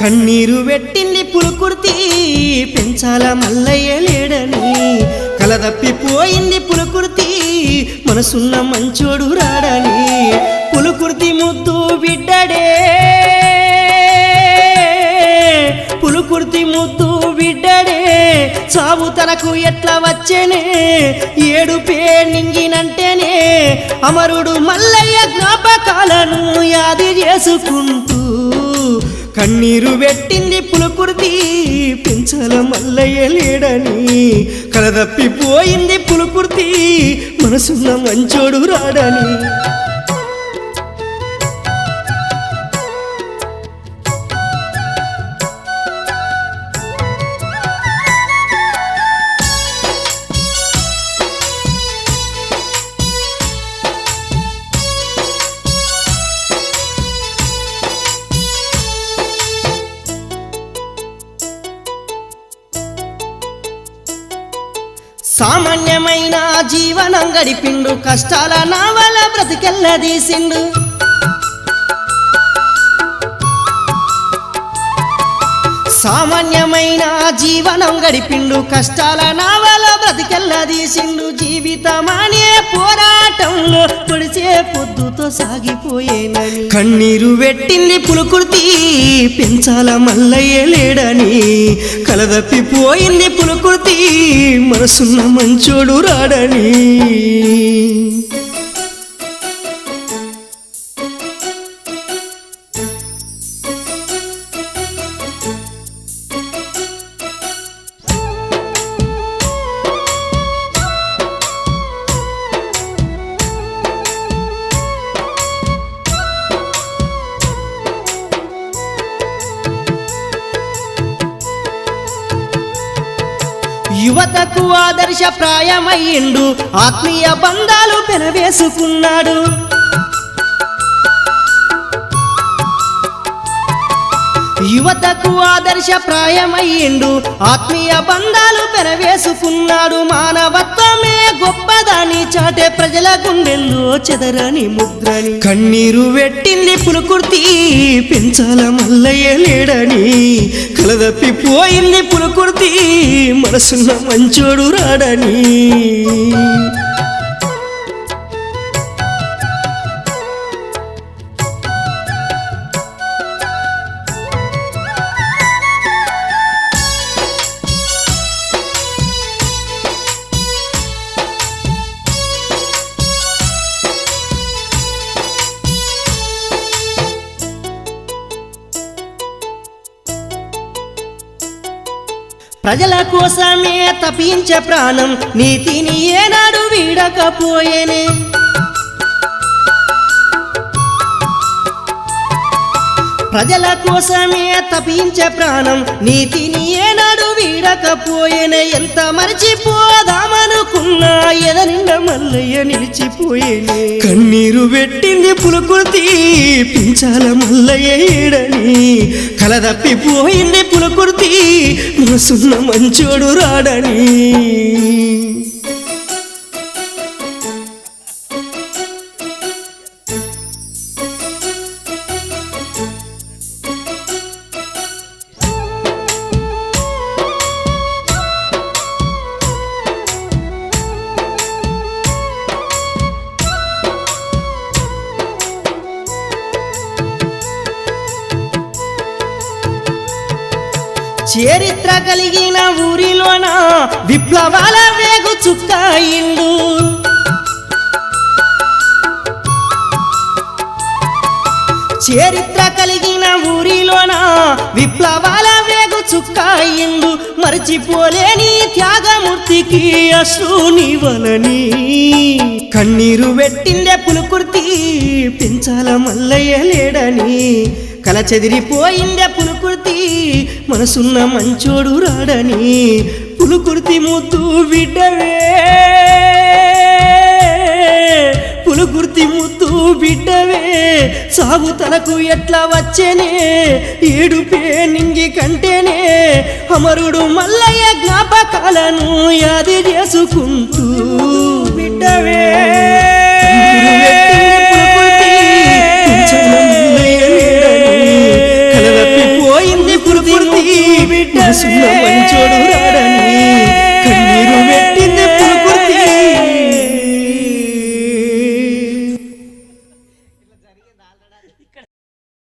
కన్నీరు పెట్టింది పులుకుర్తి పెంచాల మల్లయ్య లేడని. కలదప్పిపోయింది పులుకుర్తి మనసున్న మంచోడు రాడని. పులుకుర్తి ముద్దు బిడ్డడే పులుకుర్తి ముద్దు బిడ్డడే చావు తనకు ఎట్లా వచ్చేనే? ఏడుపే నింగినంటేనే. అమరుడు మల్లయ్య జ్ఞాపకాలను యాది చేసుకుంటూ కన్నీరు పెట్టింది పులుకుర్తి పెంచాల మల్లయ్య లేడని. కలదప్పిపోయింది పులుకుర్తి మనసున్న మంచోడు రాడని. సామాన్యమైన జీవనం గడిపిండు కష్టాల నావల బ్రతికెల్లదీసిండు సామాన్యమైన జీవనం గడిపిండు కష్టాల నావల జీవితం అనే పోరాటంలో పొడిచే పొద్దుతో సాగిపోయేనని. కన్నీరు పెట్టింది పులుకుర్తి పెంచాల మల్లయ్య లేడని. కలదప్పిపోయింది పులుకుర్తి మనసున్న మంచోడు రాడని. యువతకు ఆదర్శప్రాయమయ్యిండు. ఆత్మీయ బంధాలు పెనవేసుకున్నాడు. యువతకు ఆదర్శప్రాయమయ్యిండు. ఆత్మీయ బంధాలు పెరవేసుకున్నాడు. మానవత్వమే గొప్పదాని చాటే ప్రజల గుండెల్లో చెదరని ముద్రని. కన్నీరు పెట్టింది పులుకుర్తి పెంచాల మల్లయ్య లేడని కలదప్పిపోయింది పులుకుర్తి మనసున్న మంచోడు రాడని. ప్రజల కోసమే తపించే ప్రాణం నీతిని ఏనాడు వీడకపోయేనే. ప్రజల కోసమే తపించే ప్రాణం నీతిని ఏనాడు వీడకపోయిన ఎంత మర్చిపోదామనుకున్నా? ఎదనిండ మల్లయ్య నిలిచిపోయేనే. కన్నీరు పెట్టింది పులుకుర్తి పించాల మల్లయ్య ఏడని. కలదప్పిపోయింది పులుకుర్తి మనసున్న మంచోడు రాడని. చరిత్ర కలిగిన ఊరిలోన విప్లవాల వేగు చుక్కాయిండు చరిత్ర కలిగిన ఊరిలోన విప్లవాల వేగు చుక్కాయిండు మరచిపోలేని త్యాగమూర్తికి అశ్రుని వలని కన్నీరు పెట్టిందే పులుకుర్తి పెంచాల మల్లయ్య లేడని. కల చెదిరిపోయిందే పులుకుర్తి మనసున్న మంచోడు రాడని పులుకుర్తి ముద్దు బిడ్డవే. పులుకుర్తి ముద్దు బిడ్డవే. సాగు తలకు ఎట్లా వచ్చేనే? ఏడుపే నింగి కంటేనే? అమరుడు మల్లయ్య జ్ఞాపకాలను యాది చేసుకుంటూ మనసులో మంచోడు రాడని